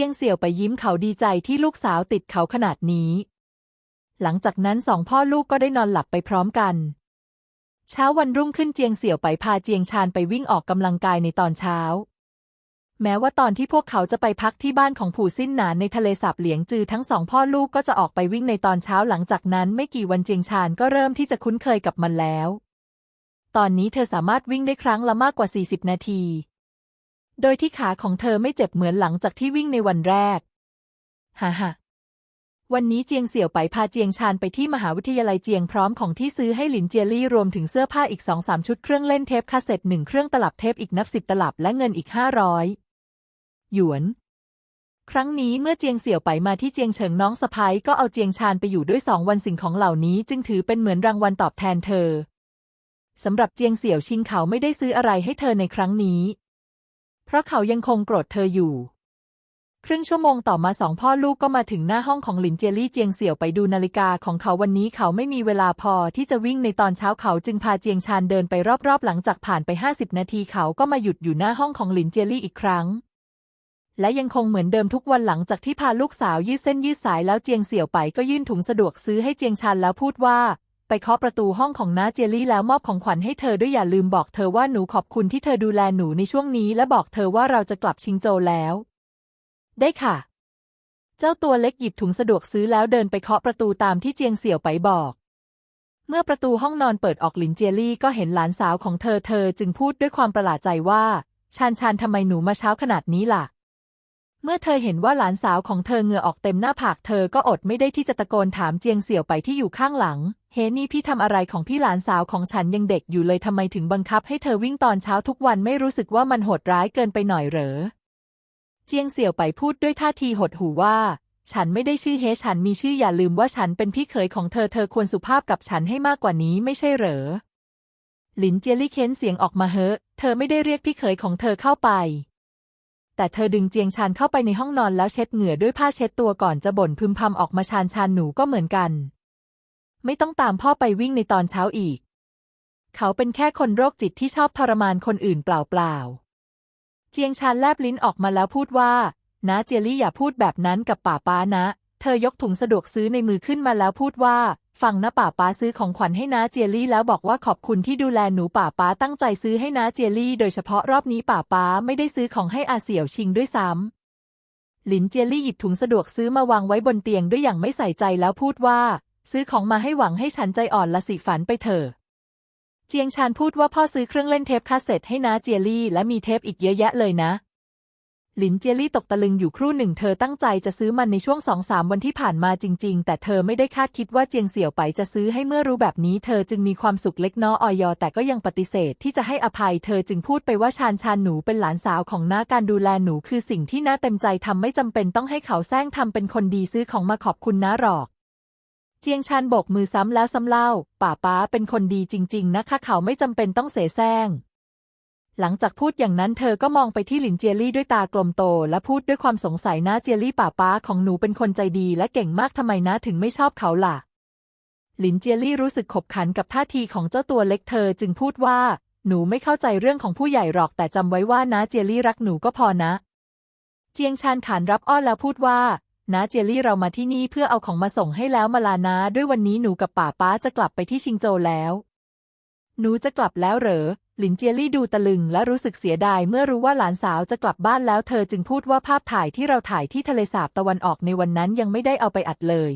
จียงเสี่ยวไปยิ้มเขาดีใจที่ลูกสาวติดเขาขนาดนี้ หลังจากนั้นสองพ่อลูกก็ได้นอนหลับไปพร้อมกัน เช้าวันรุ่งขึ้นเจียงเสี่ยวไปพาเจียงชานไปวิ่งออกกำลังกายในตอนเช้า แม้ว่าตอนที่พวกเขาจะไปพักที่บ้านของผู่สิ้นหนานในทะเลสาบเหลียงจือทั้งสองพ่อลูกก็จะออกไปวิ่งในตอนเช้าหลังจากนั้นไม่กี่วันเจียงชานก็เริ่มที่จะคุ้นเคยกับมันแล้ว ตอนนี้เธอสามารถวิ่งได้ครั้งละมากกว่า 40 นาที โดยที่ขาของเธอไม่เจ็บเหมือนหลังจากที่วิ่งในวันแรก ฮ่าฮ่าวันนี้เจียงเสี่ยวไปพาเจียงชานไปที่มหาวิทยาลัยเจียงพร้อมของที่ซื้อให้หลินเจียลี่รวมถึงเสื้อผ้าอีกสองสามชุดเครื่องเล่นเทปคาสเซ็ตหนึ่งเครื่องตลับเทปอีกนับสิบตลับและเงินอีกห้าร้อยหยวน ครั้งนี้เมื่อเจียงเสี่ยวไปมาที่เจียงเฉิงน้องสะพ้ยก็เอาเจียงชานไปอยู่ด้วยสองวันสิ่งของเหล่านี้จึงถือเป็นเหมือนรางวัลตอบแทนเธอสำหรับเจียงเสี่ยวชิงเขาไม่ได้ซื้ออะไรให้เธอในครั้งนี้ เพราะเขายังคงโกรธเธออยู่ ครึ่งชั่วโมงต่อมาสองพ่อลูกก็มาถึงหน้าห้องของหลินเจยลี่เจียงเสี่ยวไปดูนาฬิกาของเขาวันนี้เขาไม่มีเวลาพอที่จะวิ่งในตอนเช้าเขาจึงพาเจียงชานเดินไปรอบๆ หลังจากผ่านไปห้าสิบนาทีเขาก็มาหยุดอยู่หน้าห้องของหลินเจยลี่อีกครั้งและยังคงเหมือนเดิมทุกวันหลังจากที่พาลูกสาวยืดเส้นยืดสายแล้วเจียงเสี่ยวไปก็ยื่นถุงสะดวกซื้อให้เจียงชานแล้วพูดว่า ไปเคาะประตูห้องของน้าเจยลี่แล้วมอบของขวัญให้เธอด้วยอย่าลืมบอกเธอว่าหนูขอบคุณที่เธอดูแลหนูในช่วงนี้ และบอกเธอว่าเราจะกลับชิงโจแล้ว ได้ค่ะ เจ้าตัวเล็กหยิบถุงสะดวกซื้อแล้วเดินไปเคาะประตูตามที่เจียงเสี่ยวไปบอก เมื่อประตูห้องนอนเปิดออกหลินเจียลี่ก็เห็นหลานสาวของเธอเธอจึงพูดด้วยความประหลาดใจว่าชานชานทำไมหนูมาเช้าขนาดนี้ล่ะ เมื่อเธอเห็นว่าหลานสาวของเธอเหงื่อออกเต็มหน้าผากเธอก็อดไม่ได้ที่จะตะโกนถามเจียงเสี่ยวไปที่อยู่ข้างหลัง เฮนี่พี่ทำอะไรของพี่หลานสาวของฉันยังเด็กอยู่เลยทำไมถึงบังคับให้เธอวิ่งตอนเช้าทุกวันไม่รู้สึกว่ามันโหดร้ายเกินไปหน่อยเหรอ เจียงเสี่ยวไปพูดด้วยท่าทีหดหู่ว่า ฉันไม่ได้ชื่อเฮฉันมีชื่ออย่าลืมว่าฉันเป็นพี่เขยของเธอเธอควรสุภาพกับฉันให้มากกว่านี้ไม่ใช่เหรอ หลินเจียลี่เค้นเสียงออกมาเฮ้เธอไม่ได้เรียกพี่เขยของเธอเข้าไป แต่เธอดึงเจียงชานเข้าไปในห้องนอนแล้วเช็ดเหงื่อด้วยผ้าเช็ดตัวก่อนจะบ่นพึมพำออกมาชานชานหนูก็เหมือนกัน ไม่ต้องตามพ่อไปวิ่งในตอนเช้าอีก เขาเป็นแค่คนโรคจิตที่ชอบทรมานคนอื่นเปล่าๆเจียงชานแลบลิ้นออกมาแล้วพูดว่านะเจยลี่อย่าพูดแบบนั้นกับป่าป้านะ เธอยกถุงสะดวกซื้อในมือขึ้นมาแล้วพูดว่า ฟังนะป่าป้าซื้อของขวัญให้นาเจยลี่แล้วบอกว่าขอบคุณที่ดูแลหนูป่าป้าตั้งใจซื้อให้นาเจยลี่ โดยเฉพาะรอบนี้ป่าป้าไม่ได้ซื้อของให้อาเสี่ยวชิงด้วยซ้ำหลินเจยลี่หยิบถุงสะดวกซื้อมาวางไว้บนเตียงด้วยอย่างไม่ใส่ใจแล้วพูดว่า ซื้อของมาให้หวังให้ฉันใจอ่อนละสิฝันไปเถอะเจียงชานพูดว่าพ่อซื้อเครื่องเล่นเทปคาสเซ็ตให้นาเจยลี่ และมีเทปอีกเยอะแยะเลยนะ หลินเจียลี่ตกตะลึงอยู่ครู่หนึ่ง เธอตั้งใจจะซื้อมันในช่วงสองสามวันที่ผ่านมาจริง ๆ แต่เธอไม่ได้คาดคิดว่าเจียงเสี่ยวไปจะซื้อให้เมื่อรู้แบบนี้ เธอจึงมีความสุขเล็กน้อยออยแต่ก็ยังปฏิเสธที่จะให้อภัย เธอจึงพูดไปว่าชานชานหนูเป็นหลานสาวของน้าการดูแลหนูคือสิ่งที่น้าเต็มใจทำไม่จำเป็นต้องให้เขาแซงทำเป็นคนดีซื้อของมาขอบคุณน้าหรอกเจียงชานโบกมือซ้ำแล้วซ้ำเล่า ป่าป้าเป็นคนดีจริง ๆ นะคะ เขาไม่จำเป็นต้องเสแสร้ง หลังจากพูดอย่างนั้นเธอก็มองไปที่หลินเจียลี่ด้วยตากลมโต และพูดด้วยความสงสัยนะเจียลี่ป่าป้าของหนูเป็นคนใจดีและเก่งมากทำไมนะถึงไม่ชอบเขาล่ะ หลินเจียลี่รู้สึกขบขันกับท่าทีของเจ้าตัวเล็กเธอจึงพูดว่า หนูไม่เข้าใจเรื่องของผู้ใหญ่หรอกแต่จำไว้ว่านะเจียลี่รักหนูก็พอนะ เจียงชานขานรับอ้อนแล้วพูดว่านะเจียลี่เรามาที่นี่เพื่อเอาของมาส่งให้แล้วมาลานะด้วยวันนี้หนูกับป่าป้าจะกลับไปที่ชิงโจวแล้ว หนูจะกลับแล้วเหรอ หลินเจียลี่ดูตะลึงและรู้สึกเสียดายเมื่อรู้ว่าหลานสาวจะกลับบ้านแล้วเธอจึงพูดว่าภาพถ่ายที่เราถ่ายที่ทะเลสาบตะวันออกในวันนั้นยังไม่ได้เอาไปอัดเลย